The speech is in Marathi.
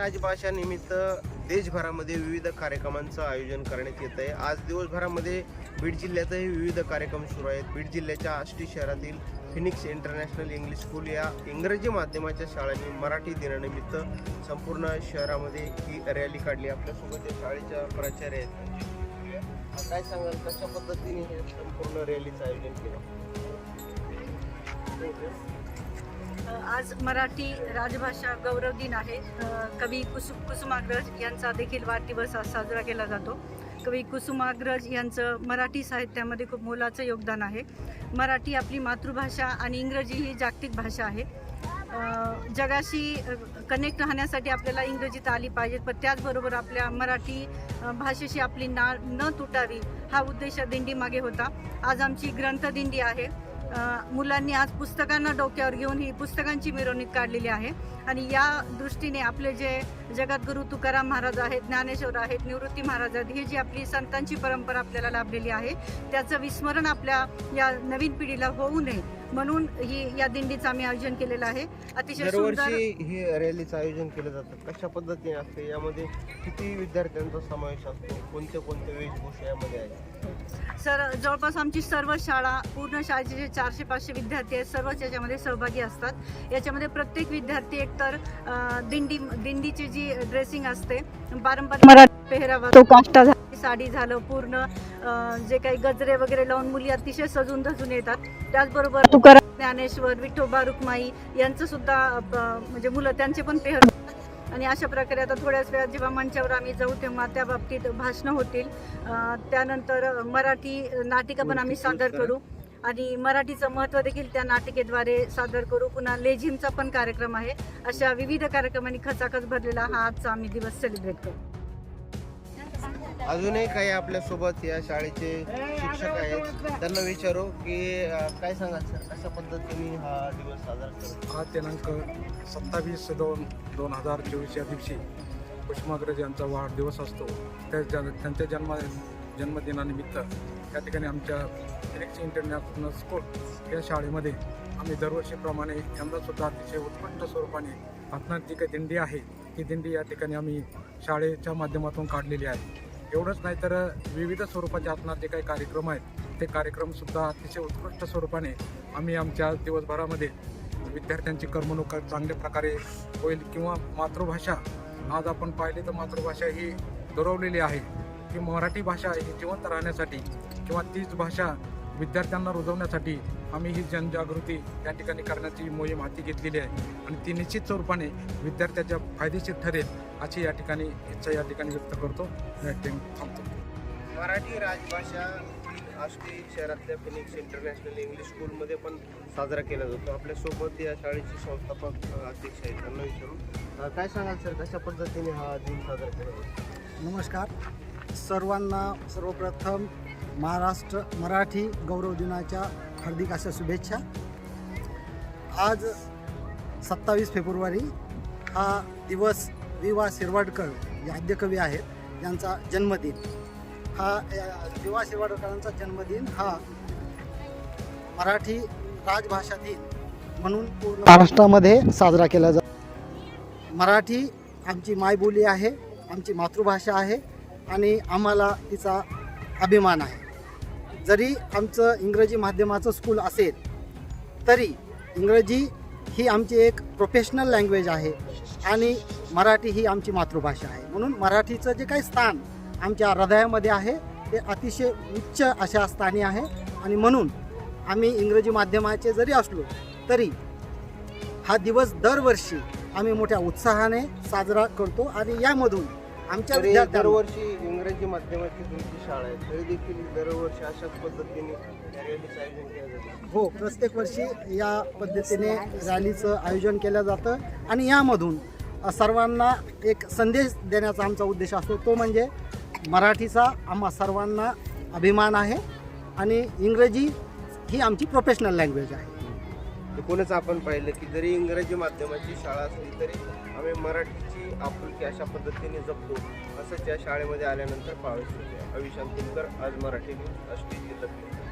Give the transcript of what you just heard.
राजभाषा निमित्त देशभरामध्ये विविध कार्यक्रमांचं आयोजन करण्यात येत आहे. आज दिवसभरामध्ये बीड जिल्ह्यातही विविध कार्यक्रम सुरू आहेत. बीड जिल्ह्याच्या आष्टी शहरातील फिनिक्स इंटरनॅशनल इंग्लिश स्कूल या इंग्रजी माध्यमाच्या शाळांनी मराठी दिनानिमित्त संपूर्ण शहरामध्ये ही रॅली काढली. आपल्यासोबत या शाळेच्या प्राचार्य आहेत काय सांगाल? कशा पद्धतीने हे संपूर्ण रॅलीचं आयोजन केलं? आज मराठी राजभाषा गौरव दिन आहे. कवी कुसु कुसुमाग्रज यांचा देखील वाढदिवस आज साजरा केला जातो. कवी कुसुमाग्रज यांचं मराठी साहित्यामध्ये खूप मोलाचं योगदान आहे. मराठी आपली मातृभाषा आणि इंग्रजी ही जागतिक भाषा आहे. जगाशी कनेक्ट राहण्यासाठी आपल्याला इंग्रजीत आली पाहिजे पण त्याचबरोबर आपल्या मराठी भाषेशी आपली नाळ न तुटावी हा उद्देश दिंडीमागे होता. आज आमची ग्रंथदिंडी आहे. मुलांनी आज पुस्तकांना डोक्यावर घेऊन ही पुस्तकांची मिरवणूक काढलेली आहे. आणि या दृष्टीने आपले जे जगद्गुरू तुकाराम महाराज आहेत ज्ञानेश्वर आहेत निवृत्ती महाराज आहेत ही जी आपली संतांची परंपरा आपल्याला लाभलेली आहे त्याचं विस्मरण आपल्या या नवीन पिढीला होऊ नये. म्हणून ही या दिंडीचं आम्ही आयोजन केलेलं आहे. अतिशय सुंदर दरवर्षी हे रॅलीचं आयोजन केलं जातं. कशा पद्धतीने असते? यामध्ये किती विद्यार्थ्यांचा समावेश असतो? कोणत्या कोणत्या वेशभूषा यामध्ये आहे सर जवळपास आमची सर्व शाळा पूर्ण शाळेचे जे चारशे पाचशे विद्यार्थी आहेत सर्वच याच्यामध्ये सहभागी असतात. याच्यामध्ये प्रत्येक विद्यार्थी एकतर अ, दिंडी दिंडीची जी ड्रेसिंग असते पारंपरिक मराठी पेहरावा तो काष्टा झाली साडी झालं पूर्ण अ, जे काही गजरे वगैरे लावून मुली अतिशय सजून धजून येतात. त्याचबरोबर तुकाराम ज्ञानेश्वर विठोबा रुक्माई यांचं सुद्धा म्हणजे मुलं त्यांचे पण पेहर आणि अशा प्रकारे आता थोड्याच वेळात जेव्हा मंचावर आम्ही जाऊ तेव्हा त्या बाबतीत भाषणं होतील. त्यानंतर मराठी नाटिका पण आम्ही सादर करू. आणि मराठीचं महत्त्व देखील त्या नाटिकेद्वारे सादर करू. पुन्हा लेझिमचा पण कार्यक्रम आहे. अशा विविध कार्यक्रमांनी खचाखच भरलेला हा आजचा आम्ही दिवस सेलिब्रेट करू. अजूनही काही आपल्यासोबत या शाळेचे शिक्षक आहेत. त्यांना विचारू की काय सांगा सर? कशा पद्धतीने हा दिवस साजरा करतो हा दिनांक सत्तावीस दोन दोन हजार चोवीस या दिवशी कुसुमाग्रज यांचा वाढदिवस असतो. त्या जन त्यांच्या जन्म जन्मदिनानिमित्त या ठिकाणी आमच्या फिनिक्स इंटरनॅशनल स्कूल या शाळेमध्ये आम्ही दरवर्षीप्रमाणे यंदासुद्धा अतिशय उत्कृष्ट स्वरूपाने आपणात जी काही दिंडी आहे. ती दिंडी या ठिकाणी आम्ही शाळेच्या माध्यमातून काढलेली आहे. एवढंच नाही तर विविध स्वरूपाचे असणार जे काही कार्यक्रम आहेत ते कार्यक्रमसुद्धा अतिशय उत्कृष्ट स्वरूपाने आम्ही आमच्या दिवसभरामध्ये विद्यार्थ्यांची करमणूक चांगल्या प्रकारे होईल किंवा मातृभाषा आज आपण पाहिले तर मातृभाषा ही दुरवलेली आहे. की मराठी भाषा ही जिवंत राहण्यासाठी किंवा तीच भाषा विद्यार्थ्यांना रुजवण्यासाठी आम्ही ही जनजागृती या ठिकाणी करण्याची मोहीम हाती घेतलेली आहे. आणि ती निश्चित स्वरूपाने विद्यार्थ्याच्या फायदेशीर ठरेल अशी या ठिकाणी इच्छा या ठिकाणी व्यक्त करतो. थांबतो. मराठी राजभाषा आष्टी शहरातल्या फिनिक्स इंटरनॅशनल इंग्लिश स्कूलमध्ये पण साजरा केला जातो. आपल्यासोबत या शाळेचे संस्थापक अध्यक्ष आहेत. त्यांना विचारू. अं, काय सांगाल सर? कशा पद्धतीने हा दिन साजरा केला जातो? नमस्कार. सर्वांना सर्वप्रथम महाराष्ट्र मराठी गौरव दिनाच्या हार्दिक अशा शुभेच्छा. आज सत्तावीस फेब्रुवारी हा दिवस वि वा शिरवाडकर हे आद्यकवी आहेत यांचा जन्मदिन. हा या- वि वा शिरवाडकरांचा जन्मदिन हा मराठी राजभाषा दिन म्हणून पूर्ण महाराष्ट्रामध्ये साजरा केला जातो मराठी आमची मायबोली आहे आमची मातृभाषा आहे आणि आम्हाला तिचा अभिमान आहे. जरी आमचं इंग्रजी माध्यमाचं स्कूल असेल तरी इंग्रजी ही आमची एक प्रोफेशनल लँग्वेज आहे आणि मराठी ही आमची मातृभाषा आहे. म्हणून मराठीचं जे काही स्थान आमच्या हृदयामध्ये आहे ते अतिशय उच्च अशा स्थानी आहे आणि म्हणून आम्ही इंग्रजी माध्यमाचे जरी असलो तरी हा दिवस दरवर्षी आम्ही मोठ्या उत्साहाने साजरा करतो आणि यामधून आमच्या तरी विद्यार्थ्यांना. दरवर्षी इंग्रजी माध्यमाची तुमची शाळा आहे. तरी देखील दरवर्षी अशाच पद्धतीने या रॅलीचं आयोजन केलं जातं. हो प्रत्येक वर्षी या पद्धतीने रॅलीचं आयोजन केलं जातं. आणि यामधून अ, सर्वांना एक संदेश देण्याचा आमचा उद्देश असतो. तो म्हणजे मराठीचा आम्हा सर्वांना अभिमान आहे. आणि इंग्रजी ही आमची प्रोफेशनल लँग्वेज आहे. एकूणच आपण पाहिलं की जरी इंग्रजी माध्यमाची शाळा असली तरी आम्ही मराठीची आपुलकी अशा पद्धतीने जपतो असंच या शाळेमध्ये आल्यानंतर पाळत होते अविशांत कुलकर आज मराठी न्यूज अष्टी जिल्हा